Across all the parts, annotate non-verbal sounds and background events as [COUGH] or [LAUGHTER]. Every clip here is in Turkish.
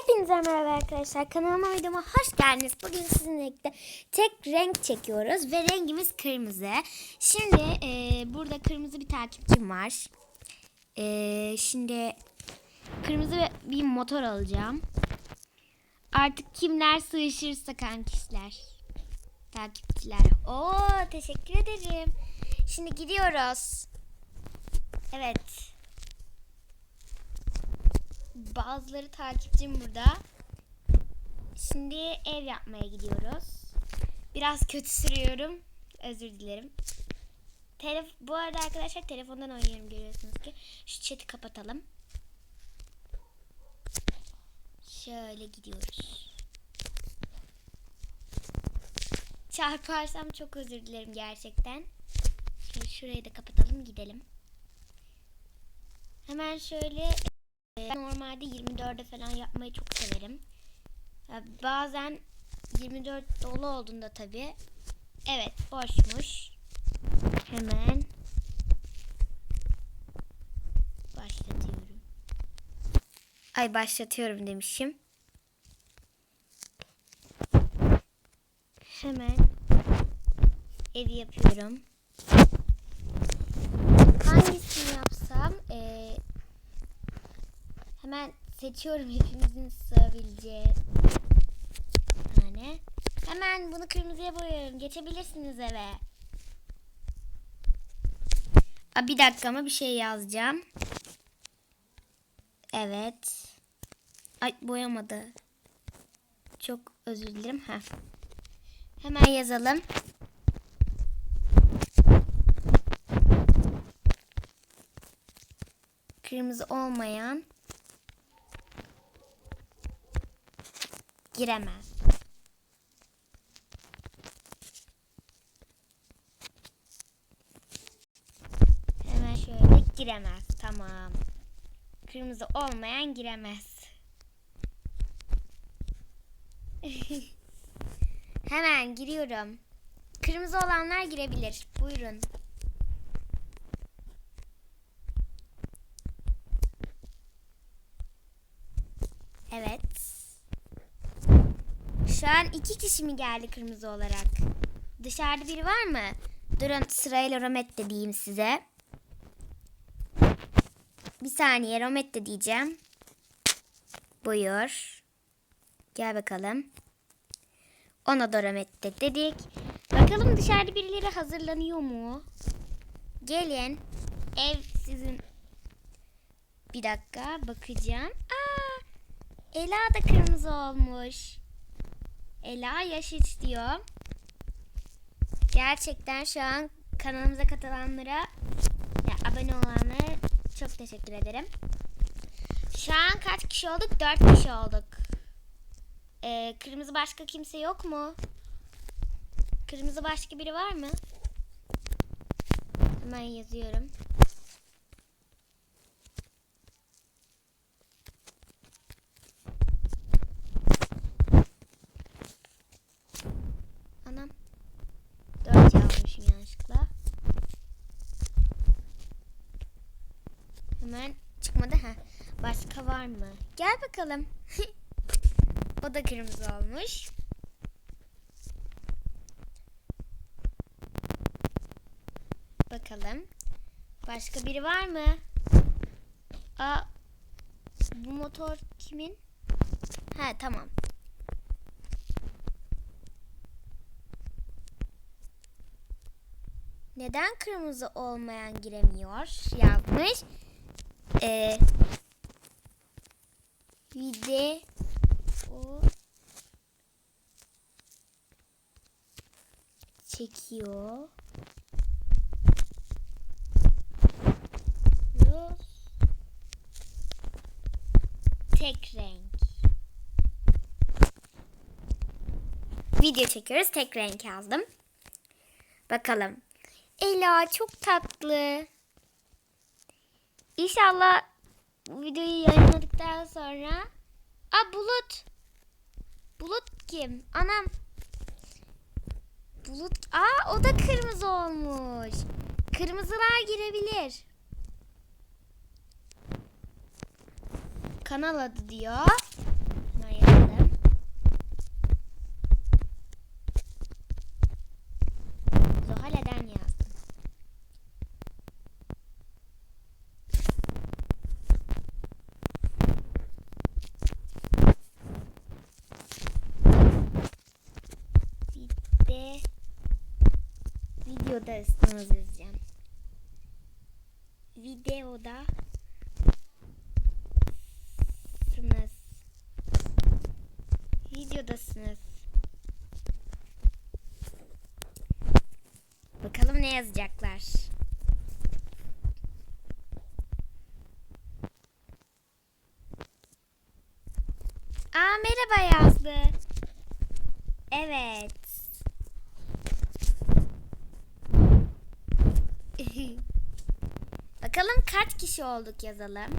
Hepinize merhaba arkadaşlar. Kanalıma videoma hoş geldiniz. Bugün sizinle birlikte tek renk çekiyoruz ve rengimiz kırmızı. Şimdi e, burada kırmızı bir takipçim var. E, şimdi kırmızı bir motor alacağım. Artık kimler sığışırsa kankişler. Takipçiler. Oo teşekkür ederim. Şimdi gidiyoruz. Evet. Bazıları takipçim burada. Şimdi ev yapmaya gidiyoruz. Biraz kötü sürüyorum. Özür dilerim. Telef bu arada arkadaşlar telefondan oynuyorum görüyorsunuz ki. Şu chat'i kapatalım. Şöyle gidiyoruz. Çarparsam çok özür dilerim gerçekten. Şöyle şurayı da kapatalım gidelim. Hemen şöyle e, normalde 24'e falan yapmayı çok severim. Ya bazen 24 dolu olduğunda tabi. Evet boşmuş. Hemen başlatıyorum. Ay başlatıyorum demişim. Hemen ev yapıyorum. Hemen seçiyorum hepimizin sığabileceği tane. Hemen bunu kırmızıya boyuyorum. Geçebilirsiniz eve. Aa, bir dakika ama bir şey yazacağım. Evet. Ay boyamadı. Çok özür dilerim. Heh. Hemen yazalım. Kırmızı olmayan giremez. Hemen şöyle giremez. Tamam. Kırmızı olmayan giremez. [LAUGHS] Hemen giriyorum. Kırmızı olanlar girebilir. Buyurun. Evet. Şu an iki kişi mi geldi kırmızı olarak? Dışarıda biri var mı? Durun sırayla Romet de diyeyim size. Bir saniye Romet de diyeceğim. Buyur. Gel bakalım. Ona da Romet de dedik. Bakalım dışarıda birileri hazırlanıyor mu? Gelin. Ev sizin. Bir dakika bakacağım. Aa, Ela da kırmızı olmuş. Ela yaş istiyor. Gerçekten şu an kanalımıza katılanlara ya abone olanlara çok teşekkür ederim. Şu an kaç kişi olduk? Dört kişi olduk. Ee, kırmızı başka kimse yok mu? Kırmızı başka biri var mı? Hemen yazıyorum. Hemen çıkmadı ha. Başka var mı? Gel bakalım. [LAUGHS] o da kırmızı olmuş. Bakalım. Başka biri var mı? Aa, bu motor kimin? Ha tamam. Neden kırmızı olmayan giremiyor? Yazmış. Ee, video çekiyor. Tek renk. Video çekiyoruz. Tek renk yazdım. Bakalım. Ela çok tatlı. İnşallah videoyu yayınladıktan sonra Aa Bulut. Bulut kim? Anam. Bulut. Aa o da kırmızı olmuş. Kırmızılar girebilir. Kanal adı diyor. Videodasınız yazacağım. Videoda sınız. Videodasınız. Bakalım ne yazacaklar. Aa merhaba yazdı. Evet. Bakalım kaç kişi olduk yazalım.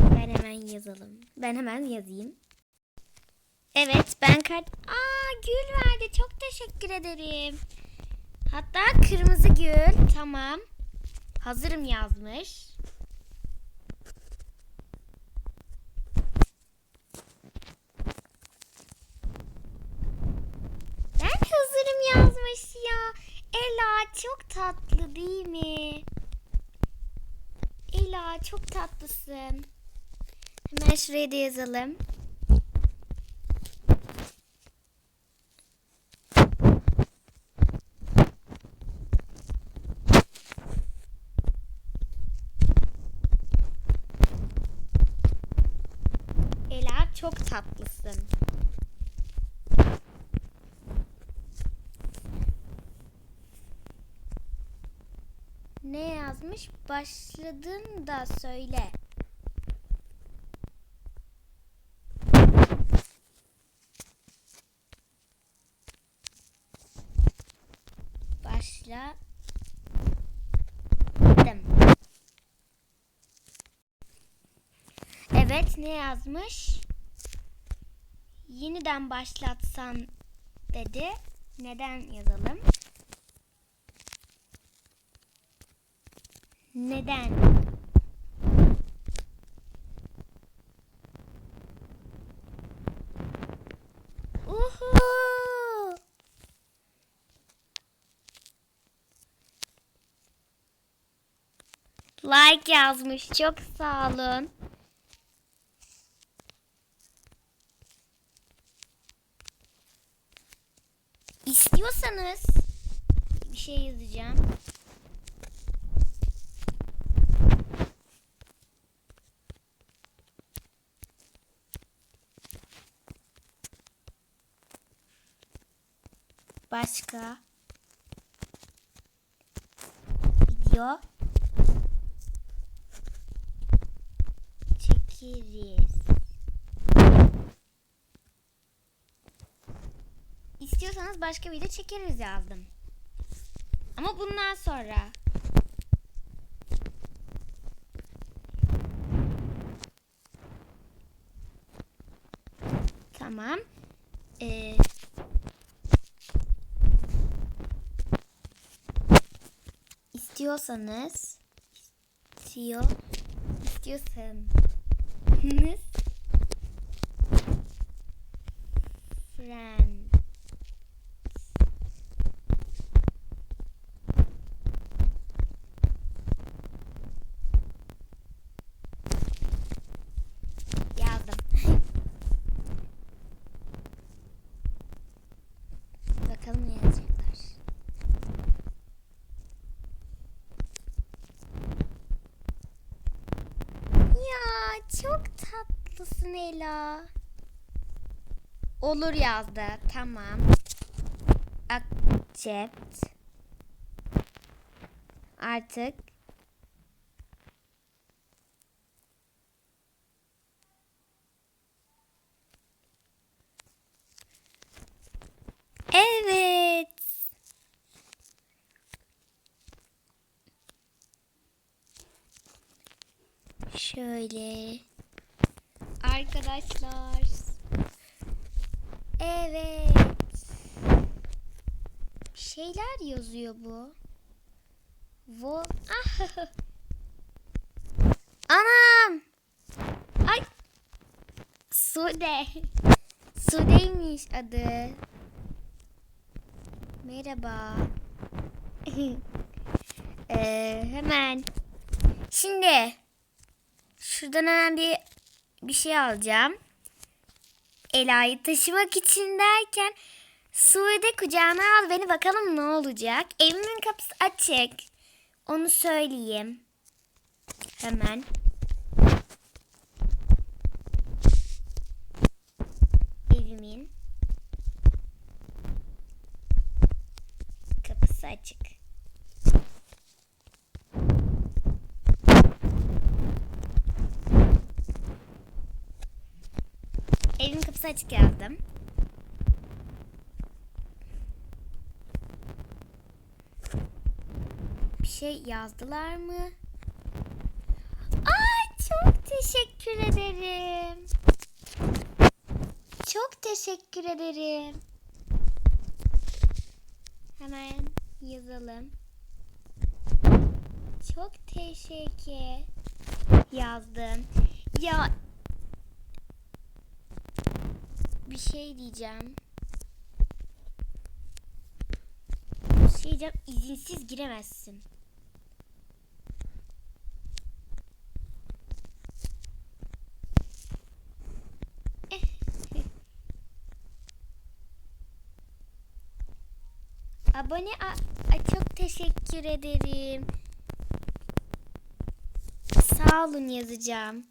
Ben hemen yazalım. Ben hemen yazayım. Evet ben kaç... Aa gül verdi. Çok teşekkür ederim. Hatta kırmızı gül. Tamam. Hazırım yazmış. Ben hazırım yazmış ya. Ela çok tatlı değil mi? Ela çok tatlısın. Hemen şuraya da yazalım. Ela çok tatlısın. Ne yazmış? Başladın da söyle. Başla. Evet ne yazmış? Yeniden başlatsan dedi. Neden yazalım? Neden? Uhu! Like yazmış. Çok sağ olun. İstiyorsanız bir şey yazacağım. Başka video çekeriz. İstiyorsanız başka video çekeriz yazdım. Ama bundan sonra. Tamam. Ee, istiyorsanız istiyor istiyorsanız friend tatlısın Ela. Olur yazdı. Tamam. Accept. Artık Evet. Şöyle. Arkadaşlar. Evet. Bir şeyler yazıyor bu. Vo ah. [LAUGHS] Anam. Ay. Sude. [LAUGHS] Sude'ymiş adı. Merhaba. [LAUGHS] Ee, hemen. Şimdi şuradan hemen bir bir şey alacağım. Ela'yı taşımak için derken Suudi kucağına al beni bakalım ne olacak. Evimin kapısı açık. Onu söyleyeyim. Hemen. Evimin kapısı açık. Evimin kapısı açık yazdım. Bir şey yazdılar mı? Ay çok teşekkür ederim. Çok teşekkür ederim. Hemen yazalım. Çok teşekkür yazdım. Ya bir şey diyeceğim. Bir şey diyeceğim. izinsiz giremezsin. [LAUGHS] Abone a- çok teşekkür ederim. Sağ olun yazacağım.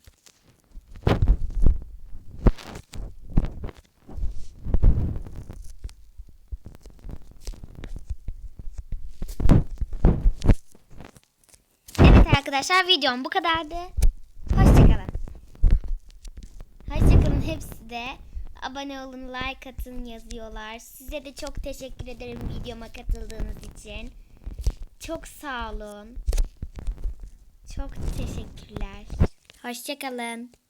Evet arkadaşlar videom bu kadardı. Hoşçakalın. Hoşçakalın hepsi de. Abone olun, like atın yazıyorlar. Size de çok teşekkür ederim videoma katıldığınız için. Çok sağ olun. Çok teşekkürler. Hoşçakalın.